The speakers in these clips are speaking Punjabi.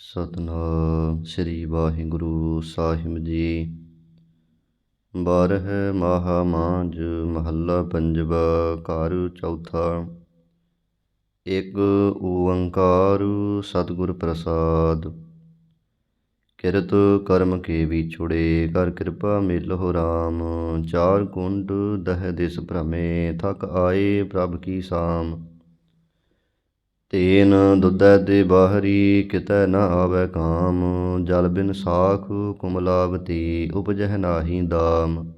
ਸਤਨਾਮ, ਸ੍ਰੀ ਵਾਹਿਗੁਰੂ ਸਾਹਿਬ ਜੀ। ਬਾਰਹ ਮਾਹਾ ਮਾਂਝ ਮਹੱਲਾ ਪੰਜਵਾ, ਘਰ ਚੌਥਾ। ਇੱਕ ਓੰਕਾਰ ਸਤਿਗੁਰ ਪ੍ਰਸਾਦ। ਕਿਰਤ ਕਰਮ ਕੇ ਵਿਛੁੜੇ ਕਰ ਕਿਰਪਾ ਮਿਲ ਹੋ ਰਾਮ। ਚਾਰ ਕੁੰਡ ਦਹ ਦਿਸ ਭ੍ਰਮੇ, ਥਕ ਆਏ ਪ੍ਰਭ ਕੀ ਸਾਮ। ਤੇਨ ਦੁਧੈ ਦੇ ਬਾਹਰੀ ਕਿਤੈ ਨ ਆਵੈ ਕਾਮ, ਜਲ ਬਿਨ ਸਾਖ ਕੁਮਲਾਵਤੀ ਉਪਜਹਿ ਨਾਹੀ ਦਾਮ।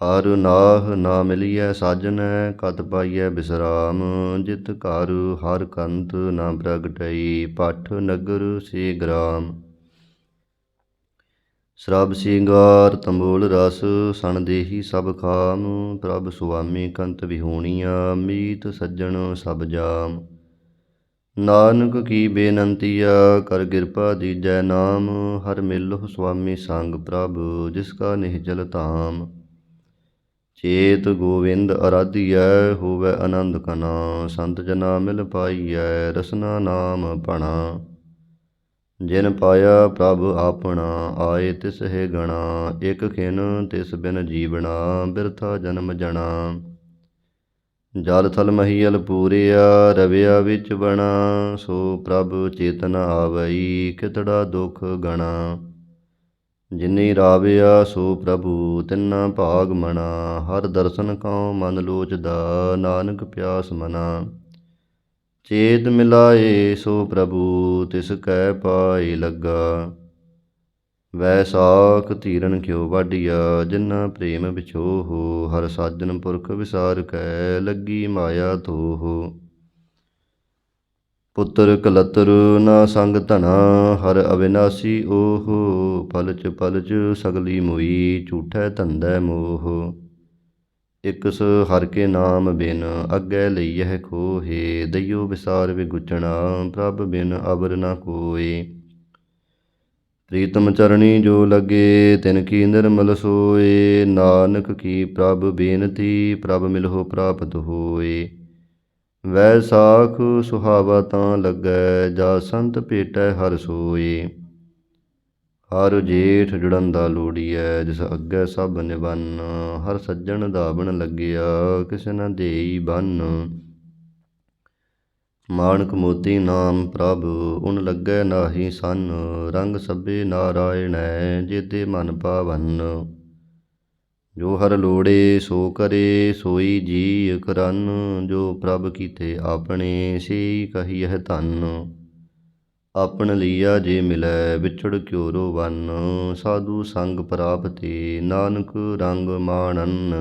ਹਰ ਨਾਹ ਨਾ ਮਿਲੀਐ ਸਾਜਨੈ, ਕਤ ਪਾਈਐ ਬਿਸਰਾਮ। ਜਿਤ ਘਰ ਹਰ ਕੰਤ ਨਾ ਪ੍ਰਗਟਈ ਪਠ ਨਗਰ ਸੇ ਗ੍ਰਾਮ। ਸਰਬ ਸਿੰਗਾਰ, ਤੰਬੋਲ ਰਸ, ਸਣ ਦੇਹੀ ਸਭ ਖਾਮ, ਪ੍ਰਭ ਸੁਆਮੀ ਕੰਤ ਵਿਹੂਣੀਆ, ਮੀਤ ਸੱਜਣ ਸਭ ਜਾਮ। ਨਾਨਕ ਕੀ ਬੇਨੰਤੀਆ ਕਰ ਕਿਰਪਾ ਦੀਜੈ ਨਾਮ, ਹਰ ਮਿਲਹੁ ਸੁਆਮੀ ਸੰਗ ਪ੍ਰਭ, ਜਿਸ ਕਾ ਨਿਹਚਲ ਧਾਮ। ਚੇਤ ਗੋਵਿੰਦ ਅਰਾਧੀਐ, ਹੋਵੇ ਆਨੰਦ ਕਨਾ, ਸੰਤ ਜਨਾ ਮਿਲ ਪਾਈਐ, ਰਸਨਾ ਨਾਮ ਭਣਾ ਜਿਨ ਪਾਇਆ ਪ੍ਰਭ ਆਪਣਾ, ਆਏ ਤਿਸ ਹੈ ਗਣਾ, ਇਕ ਖਿਨ ਤਿਸ ਬਿਨ ਜੀਵਣਾ, ਬਿਰਥਾ ਜਨਮ ਜਣਾ। ਜਲ ਥਲ ਮਹੀਲ ਪੂਰਿਆ, ਰਵਿਆ ਵਿੱਚ ਬਣਾ ਸੋ ਪ੍ਰਭ ਚੇਤਨ ਆਵਈ, ਕਿਤੜਾ ਦੁਖ ਗਣਾ। ਜਿਨੀ ਰਾਵਿਆ, ਸੋ ਪ੍ਰਭੂ ਤਿੰਨਾ ਭਾਗ ਮਣਾ, ਹਰ ਦਰਸ਼ਨ ਕਉ ਮਨ ਲੋਚਦਾ, ਨਾਨਕ ਪਿਆਸ ਮਨਾ। ਚੇਤ ਮਿਲਾਏ ਸੋ ਪ੍ਰਭੂ, ਤਿਸ ਕੈ ਪਾਏ ਲੱਗਾ। ਵੈਸਾਖ ਧੀਰਨ ਕਿਉ ਵਾਢੀਆ ਜਿਨਾ ਪ੍ਰੇਮ ਵਿਛੋ ਹੋ ਹਰ ਸਾਜਨ ਪੁਰਖ ਵਿਸਾਰ ਕੈ, ਲੱਗੀ ਮਾਇਆ ਹੋ ਪੁੱਤਰ ਕਲਤਰ ਨਾ ਸੰਗ ਧਨਾ ਹਰ ਅਵਿਨਾਸੀ ਓਹ। ਪਲਚ ਪਲਚ ਸਗਲੀ ਮੋਈ, ਝੂਠੈ ਧੰਦੈ ਮੋਹ। ਇਕਸ ਹਰ ਕੇ ਨਾਮ ਬਿਨ, ਅੱਗੇ ਲਈਐ ਖੋਹੇ, ਦਈਓ ਵਿਸਾਰ ਵਿਗੁਚਣਾ, ਪ੍ਰਭ ਬਿਨ ਅਬਰ ਨ ਕੋਏ। ਪ੍ਰੀਤਮ ਚਰਣੀ ਜੋ ਲਗੇ, ਤਿਨ ਕੀ ਨਿਰਮਲ ਸੋਏ। ਨਾਨਕ ਕੀ ਪ੍ਰਭ ਬੇਨਤੀ, ਪ੍ਰਭ ਮਿਲਹੁ ਪ੍ਰਾਪਤ ਹੋਏ। ਵੈਸਾਖ ਸੁਹਾਵਾ ਤਾਂ ਲੱਗੈ, ਜਾ ਸੰਤ ਭੇਟੈ ਹਰ ਸੋਏ। ਹਰ ਜੇਠ ਜੁੜਨ ਜੁੜੰਦਾ ਲੋੜੀਐ ਜਿਸ ਅੱਗੇ ਸਭ ਨਿਵੰਨ। ਹਰ ਸੱਜਣ ਦਾ ਬਣ ਲੱਗਿਆ, ਕਿਸ ਨ ਦੇਈ ਬੰਨ। ਮਾਨਕ ਮੋਤੀ ਨਾਮ ਪ੍ਰਭ, ਉਨ ਲੱਗੈ ਨਾਹੀ ਸੰਨ। ਰੰਗ ਸਭੇ ਨਾਰਾਇਣੈ ਜੇਤੇ ਮਨ ਪਾਵਨ। ਜੋ ਹਰ ਲੋੜੇ ਸੋ ਕਰੇ, ਸੋਈ ਜੀ ਕਰਨ। ਜੋ ਪ੍ਰਭ ਕੀਤੇ ਆਪਣੇ ਸੇ ਕਹੀਐ ਧੰਨ। ਆਪਣ ਲੀਆ ਜੇ ਮਿਲੈ ਵਿਛੜ ਕਿਉ ਰੋਵਨ ਸਾਧੂ ਸੰਗ ਪ੍ਰਾਪਤੀ ਨਾਨਕ ਰੰਗ ਮਾਣਨ।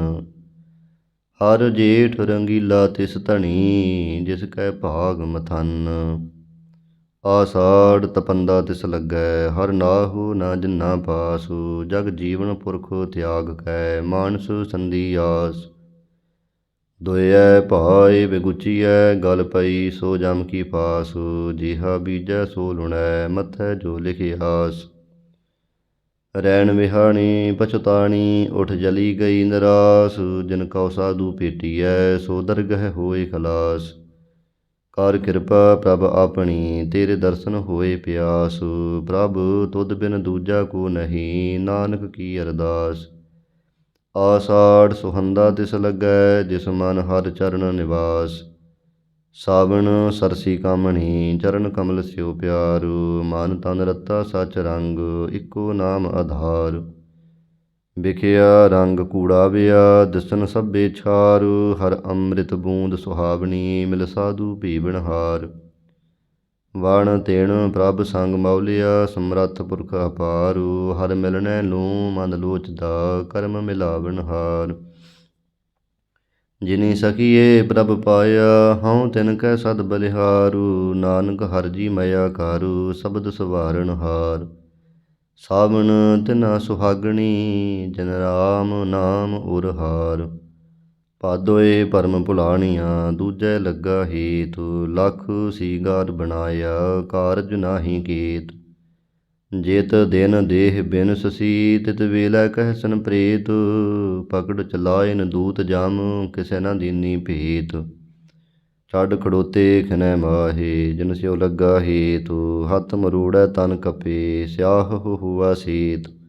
ਹਰ ਜੇਠ ਰੰਗੀਲਾ ਤਿਸ ਧਣੀ, ਜਿਸ ਕੈ ਭਾਗ ਮਥਨ। ਆਸਾੜ ਤਪੰਦਾ ਤਿਸ ਲੱਗੈ, ਹਰ ਨਾਹੂ ਨਾ ਜਿਨਾ ਪਾਸੂ। ਜਗ ਜੀਵਨ ਪੁਰਖ ਤਿਆਗ ਕੈ, ਮਾਨਸ ਸੰਧੀ ਆਸ। ਦੋਇਐ ਭਾਏ ਵਿਗੁਚੀਐ ਗਲ ਪਈ ਸੋ ਜਮ ਕੀ ਪਾਸ ਜਿਹਾ ਬੀਜੈ ਸੋ ਲੁਣੈ, ਮਥੈ ਜੋ ਲਿਖਿਆਸ ਰੈਣ ਵਿਹਾਣੀ, ਪਛਤਾਣੀ, ਉਠ ਜਲੀ ਗਈ ਨਰਾਸ, ਜਿਨ ਕਉ ਸਾਧੂ ਭੇਟੀਐ, ਸੋ ਦਰਗਹਿ ਹੋਏ ਖਲਾਸ। ਕਰ ਕਿਰਪਾ ਪ੍ਰਭ ਆਪਣੀ, ਤੇਰੇ ਦਰਸ਼ਨ ਹੋਏ ਪਿਆਸ। ਪ੍ਰਭ ਤੁਧ ਬਿਨ ਦੂਜਾ ਕੋ ਨਹੀਂ, ਨਾਨਕ ਕੀ ਅਰਦਾਸ। ਆਸਾੜ ਸੁਹੰਦਾ ਤਿਸ ਲੱਗੈ, ਜਿਸ ਮਨ ਹਰ ਚਰਨ ਨਿਵਾਸ। ਸਾਵਣ ਸਰਸੀ ਕਾਮਣੀ, ਚਰਨ ਕਮਲ ਸਿਉ ਪਿਆਰੂ। ਮਨ ਤਨ ਰਤਾ ਸਚ ਰੰਗ, ਇਕੋ ਨਾਮ ਆਧਾਰ। ਵਿਖਿਆ ਰੰਗ ਕੂੜਾ ਵਿਆ, ਦਿਸਨ ਸਭੇ ਛਾਰੂ। ਹਰ ਅੰਮ੍ਰਿਤ ਬੂੰਦ ਸੁਹਾਵਣੀ, ਮਿਲ ਸਾਧੂ ਭੀ ਬਿਨਹਾਰ ਵਣ ਤੇਣ ਪ੍ਰਭ ਸੰਗ ਮੌਲਿਆ, ਸਮਰੱਥ ਪੁਰਖ ਅਪਾਰੂ, ਹਰ ਮਿਲਣੈ ਲੂੰ ਮਨ ਲੋਚਦਾ, ਕਰਮ ਮਿਲਾਵਣ ਹਾਰ। ਜਿਨੀ ਸਖੀਏ ਪ੍ਰਭ ਪਾਇਆ, ਹਉ ਤਿਨ ਕੈ ਸਦ ਬਲਿਹਾਰੂ, ਨਾਨਕ ਹਰ ਜੀ ਮਇਆ ਕਾਰੂ, ਸ਼ਬਦ ਸਵਾਰਨ ਹਾਰ। ਸਾਵਣ ਤਿਨਾ ਸੁਹਾਗਣੀ, ਜਨ ਰਾਮ ਨਾਮ ਉਰ ਹਾਰ। ਪਾਦੋਏ ਪਰਮ ਭੁਲਾਣੀਆਂ, ਦੂਜੈ ਲੱਗਾ ਹੇਤ, ਲਖ ਸੀਗਾਰ ਬਣਾਇਆ, ਕਾਰਜ ਨਾਹੀ ਕੀਤ। ਜੇਤ ਦਿਨ ਦੇਹ ਬਿਨ ਸਸੀ ਤਿਤ ਵੇਲੇ ਕਹਿਸਨ ਪ੍ਰੇਤ, ਪਕੜ ਚਲਾਇਨ ਦੂਤ ਜਾਮ, ਕਿਸੇ ਨਾ ਦੀਨੀ ਭੇਤ। ਛੱਡ ਖੜੋਤੇ ਖਿਨੈ ਮਾਹੇ, ਜਿਨ ਸਿਉ ਲੱਗਾ ਹੇਤੁ, ਹੱਥ ਮਰੂੜੈ ਤਨ ਕਪੇ, ਸਿਆਹ ਹੁਆ ਸੀਤ।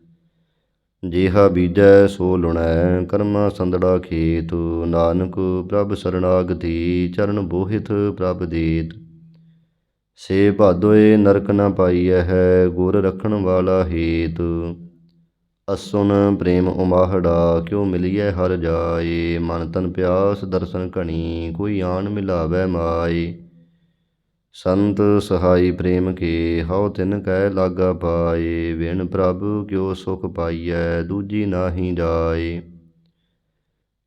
ਜੇਹਾ ਬੀਜੈ ਸੋ ਲੁਣੈ, ਕਰਮਾ ਸੰਦੜਾ ਖੇਤ। ਨਾਨਕ ਪ੍ਰਭ ਸਰਣਾਗਤੀ, ਚਰਨ ਬੋਹਿਤ ਪ੍ਰਭ ਦੇਤ। ਸੇ ਭਾਦੋਏ ਨਰਕ ਨ ਪਾਈਐ ਹੈ, ਗੁਰ ਰਖਣ ਵਾਲਾ ਹੇਤ। ਅਸੁਨ ਪ੍ਰੇਮ ਉਮਾਹੜਾ, ਕਿਉ ਮਿਲੀਐ ਹਰ ਜਾਏ। ਮਨ ਤਨ ਪਿਆਸ ਦਰਸ਼ਨ ਘਣੀ, ਕੋਈ ਆਣ ਮਿਲਾਵੈ ਮਾਏ। ਸੰਤ ਸਹਾਈ ਪ੍ਰੇਮ ਕੇ, ਹਉ ਤਿਨ ਕੈ ਲਾਗਾ ਪਾਏ ਵਿਣ ਪ੍ਰਭ ਕਿਉ ਸੁਖ ਪਾਈਐ, ਦੂਜੀ ਨਾਹੀ ਜਾਏ।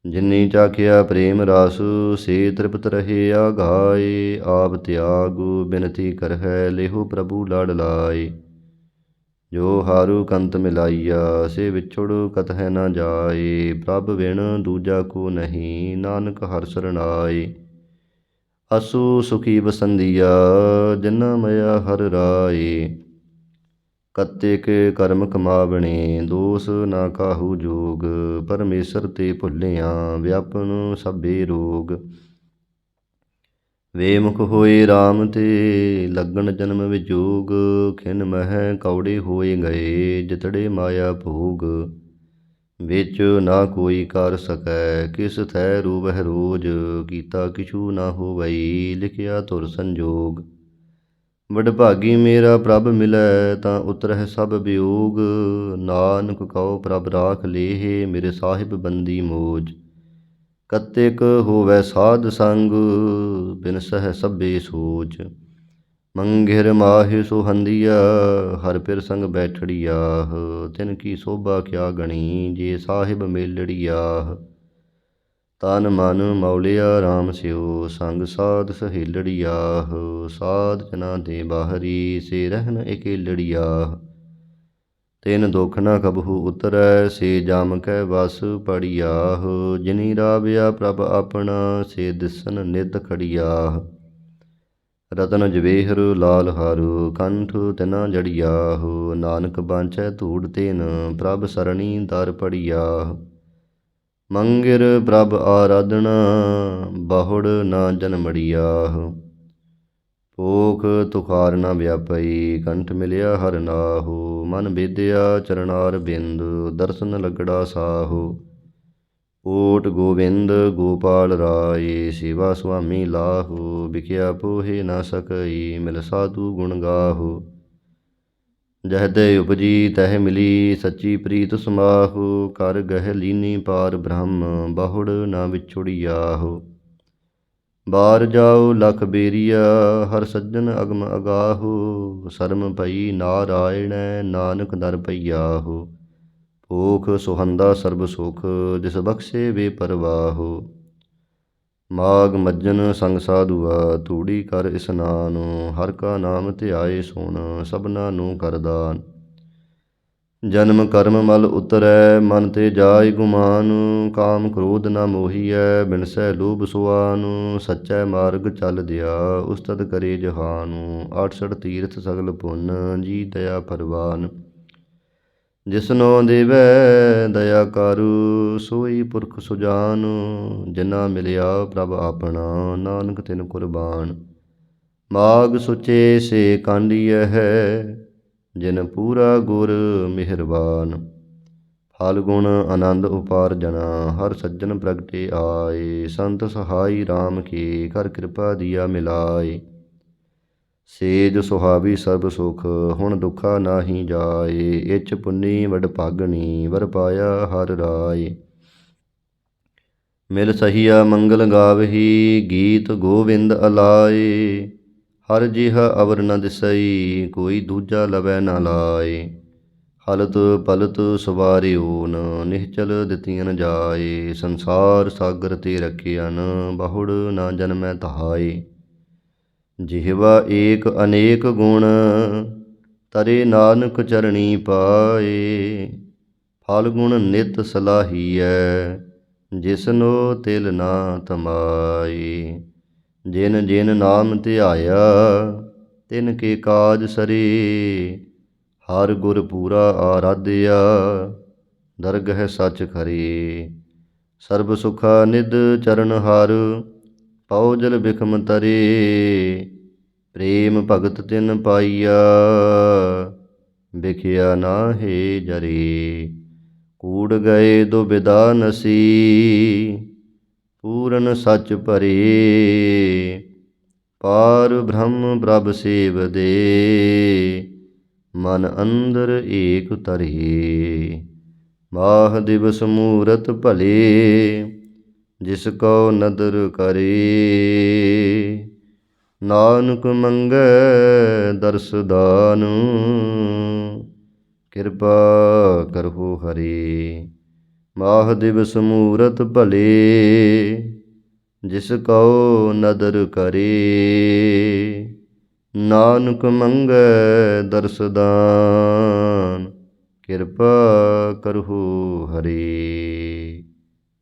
ਜਿਨੀ ਚਾਖਿਆ ਪ੍ਰੇਮ ਰਸ, ਸੇ ਤ੍ਰਿਪਤ ਰਹੇ ਆਗਾਏ, ਆਪ ਤਿਆਗ ਬਿਨਤੀ ਕਰਹਿ, ਲਿਹੋ ਪ੍ਰਭੂ ਲੜ ਲਾਏ। ਜੋ ਹਾਰੂ ਕੰਤ ਮਿਲਾਈਆ, ਸੇ ਵਿਛੋੜ ਕਤ ਹੈ ਨਾ ਜਾਏ, ਪ੍ਰਭ ਵਿਣ ਦੂਜਾ ਕੋ ਨਹੀਂ, ਨਾਨਕ ਹਰਿ ਸਰਣਾਏ ਅਸੂ ਸੁਖੀ ਬਸੰਦੀਆ, ਜਿਨਾ ਮਇਆ ਹਰ ਰਾਏ। ਕਤੇਕ ਕਰਮ ਕਮਾਵਣੇ, ਦੋਸ ਨਾ ਕਾਹੂ ਜੋਗ। ਪਰਮੇਸ਼ਰ ਤੇ ਭੁੱਲਿਆ, ਵਿਆਪਨ ਸਭੇ ਰੋਗ। ਵੇਮੁਖ ਹੋਏ RAM ਤੇ ਲੱਗਣ ਜਨਮ ਵਿਜੋਗ। ਖਿਨ ਮਹਿ ਕੌੜੇ ਹੋਏ ਗਏ, ਜਿਤੜੇ ਮਾਇਆ ਭੋਗ। ਵਿੱਚ ਨਾ ਕੋਈ ਕਰ ਸਕੈ, ਕਿਸ ਥੈ ਰੂਬਹਿ ਰੋਜ, ਕੀਤਾ ਕਿਛੂ ਨਾ ਹੋਵਈ, ਲਿਖਿਆ ਤੁਰ ਸੰਜੋਗ। ਵਡਭਾਗੀ ਮੇਰਾ ਪ੍ਰਭ ਮਿਲੈ, ਤਾਂ ਉਤਰਹਿ ਸਭ ਵਿਯੋਗ ਨਾਨਕ ਕਉ ਪ੍ਰਭ ਰਾਖ ਲੇਹ, ਮੇਰੇ ਸਾਹਿਬ ਬੰਦੀ ਮੋਜ। ਕਤੇਕ ਹੋਵੈ ਸਾਧ ਸੰਗ ਬਿਨ ਸਹਿ ਸਭੇ ਸੋਚ ਮੰਗਿਰ ਮਾਹਿ ਸੁਹੰਦੀਆ ਹਰ ਪਿਰ ਸੰਗ ਬੈਠੜੀਆਹ ਤਿਨ ਕੀ ਸੋਭਾ ਕਿਆ ਗਣੀ, ਜੇ ਸਾਹਿਬ ਮੇਲੜੀਆਹ ਤਨ ਮਨ ਮੌਲਿਆ RAM ਸਿਓ ਸੰਗ ਸਾਧ ਸਹੇਲੜੀਆਹ ਸਾਧ ਜਨਾ ਦੇ ਬਾਹਰੀ, ਸੇ ਰਹਿਨ ਇਕੇਲੜੀਆਹ ਤਿਨ ਦੁਖ ਨਾ ਕਬਹੂ ਉਤਰੈ, ਸੇ ਜਮ ਕੈ ਵਸ ਪੜੀਆਹ ਜਿਨੀ ਰਾਵਿਆ ਪ੍ਰਭ ਆਪਣਾ, ਸੇ ਦਿਸਨ ਨਿਤ ਖੜੀਆਹ ਰਤਨ ਜਵੇਹਰ ਲਾਲ ਹਾਰੂ, ਕੰਠ ਤਿਨਾ ਜੜੀਆਹ, ਨਾਨਕ ਬਾਂਚੈ ਧੂੜ ਤੇਨ, ਪ੍ਰਭ ਸਰਣੀ ਦਰ ਪੜੀਆਹ ਮੰਗਿਰ ਪ੍ਰਭ ਆਰਾਧਨਾ, ਬਹੁੜ ਨਾ ਜਨਮੜੀਆਹ ਪੋਖ ਤੁਖਾਰ ਨਾ ਵਿਆਪਈ, ਕੰਠ ਮਿਲਿਆ ਹਰ ਨਾਹੋ। ਮਨ ਬੇਦਿਆ ਚਰਨਾਰ ਬਿੰਦ, ਦਰਸ਼ਨ ਲਗੜਾ ਸਾਹੂ। ਓਟ ਗੋਵਿੰਦ ਗੋਪਾਲ ਰਾਏ, ਸੇਵਾ ਸੁਆਮੀ ਲਾਹੂ, ਵਿਖਿਆ ਪੋਹੇ ਨਾ ਸਕਈ, ਮਿਲ ਸਾਧੂ ਗੁਣ ਗਾਹੂ। ਜਹ ਦੇ ਉਪਜੀ ਤਹਿ ਮਿਲੀ, ਸੱਚੀ ਪ੍ਰੀਤ ਸਮਾਹੂ, ਕਰ ਗਹਿ ਲੀਨੀ ਪਾਰ ਬ੍ਰਹਮ, ਬਾਹੁੜ ਨਾ ਵਿਛੁੜਿਆਹੂ ਬਾਰ ਜਾਓ ਲਖ ਬੇਰੀਆ, ਹਰ ਸੱਜਣ ਅਗਮ ਅਗਾਹੂ, ਸਰਮ ਪਈ ਨਾਰਾਇਣ ਨਾਨਕ ਦਰ ਪਈਆਹੂ ਭੂਖ ਸੁਹੰਦਾ ਸਰਬ ਸੁਖ, ਜਿਸ ਬਖਸ਼ੇ ਬੇਪਰਵਾਹੋ ਪਰਵਾਹੂ। ਮਾਗ ਮੱਜਨ ਸੰਗ ਸਾਧੂਆ, ਤੂੜੀ ਕਰ ਇਸਨਾਨ ਹਰ ਕਾ ਨਾਮ ਧਿਆਏ ਸੁਣ ਸਭਨਾ ਨੂੰ ਕਰਦਾਨ ਜਨਮ ਕਰਮ ਮਲ ਉਤਰੈ, ਮਨ ਤੇ ਜਾਇ ਗੁਮਾਨ, ਕਾਮ ਕ੍ਰੋਧ ਨ ਮੋਹੀਐ ਬਿਨਸੈ ਲੋਭ ਸੁਆਨ, ਸੱਚੈ ਮਾਰਗ ਚੱਲ ਦਿਆ, ਉਸਤਤ ਕਰੇ ਜਹਾਨ। 68 ਤੀਰਥ ਸਗਲ ਪੁੰਨ, ਜੀ ਦਇਆ ਪਰਵਾਨ ਜਿਸਨੋ ਦੇਵੈ ਦਇਆ ਕਰੂ, ਸੋਈ ਪੁਰਖ ਸੁਜਾਨ, ਜਿਨਾ ਮਿਲਿਆ ਪ੍ਰਭ ਆਪਣਾ, ਨਾਨਕ ਤਿਨ ਕੁਰਬਾਨ। ਮਾਗ ਸੁਚੇ ਸੇ ਕਾਂਡੀਐ ਹੈ, ਜਿਨ ਪੂਰਾ ਗੁਰ ਮਿਹਰਬਾਨ। ਫਲ ਗੁਣ ਆਨੰਦ ਉਪਾਰਜਨਾ ਹਰ ਸੱਜਣ ਪ੍ਰਗਟੇ ਆਏ। ਸੰਤ ਸਹਾਈ RAM ਕੀ, ਕਰ ਕਿਰਪਾ ਦੀਆ ਮਿਲਾਏ। ਸੇਜ ਸੁਹਾਵੀ ਸਰਬ ਸੁਖ, ਹੁਣ ਦੁਖਾ ਨਾਹੀ ਜਾਏ ਇਚ ਪੁੰਨੀ ਵਡ ਭਾਗਣੀ ਵਰ ਪਾਇਆ ਹਰ ਰਾਏ। ਮਿਲ ਸਹੀਆ ਮੰਗਲ ਗਾਵਹੀ, ਗੀਤ ਗੋਵਿੰਦ ਅਲਾਏ। ਹਰ ਜਿਹਾ ਅਵਰ ਨ ਦਿਸਈ, ਕੋਈ ਦੂਜਾ ਲਵੈ ਨ ਲਾਏ। ਹਲਤ ਪਲਤ ਸਵਾਰਿਓ ਨ ਨਿਹਚਲ ਦਿੱਤੀਆਂ ਜਾਏ। ਸੰਸਾਰ ਸਾਗਰ ਤੇ ਰਖਿਆਨ ਬਹੁੜ ਨਾ ਜਨਮੈ ਤਹਾਏ ਜਿਹਵਾ ਏਕ ਅਨੇਕ ਗੁਣ, ਤਰੇ ਨਾਨਕ ਚਰਣੀ ਪਾਏ। ਫਲ ਗੁਣ ਨਿਤ ਸਲਾਹੀਐ, ਜਿਸਨੋ ਤਿਲ ਨਾ ਤਮਾਈ ਜਿਨ ਜਿਨ ਨਾਮ ਧਿਆਇਆ, ਤਿਨ ਕੇ ਕਾਜ ਸਰੇ। ਹਰ ਗੁਰ ਪੂਰਾ ਆਰਾਧਿਆ, ਦਰਗਹਿ ਸੱਚ ਖਰੇ। ਸਰਬ ਸੁਖਾ ਨਿਦ ਚਰਨ ਹਰ ਪੌਜਲ ਬਿਖਮ ਤਰੇ, ਪ੍ਰੇਮ ਭਗਤ ਤਿਨ ਪਾਈਆ, ਵਿਖਿਆ ਨਾਹੀ ਜਰੇ। ਕੂੜ ਗਏ ਦੁਬਿਦਾ ਨਸੀ, ਪੂਰਨ ਸੱਚ ਭਰੇ। ਪਾਰ ਬ੍ਰਹਮ ਪ੍ਰਭ ਸੇਵ ਦੇ, ਮਨ ਅੰਦਰ ਏਕ ਤਰੇ ਮਾਹ ਦਿਵਸ ਮੂਰਤ ਭਲੇ ਜਿਸ ਕੋ ਨਦਰ ਕਰੇ। ਨਾਨਕ ਮੰਗੈ ਦਰਸ ਦਾਨ। ਕਿਰਪਾ ਕਰਹੁ ਹਰੀ। ਮਾਹ ਦਿਵਸ ਮੂਰਤ ਭਲੇ। ਜਿਸ ਕਉ ਨਦਰ ਕਰੇ। ਨਾਨਕ ਮੰਗੈ ਦਰਸ ਦਾਨ। ਕਿਰਪਾ ਕਰਹੁ ਹਰੀ।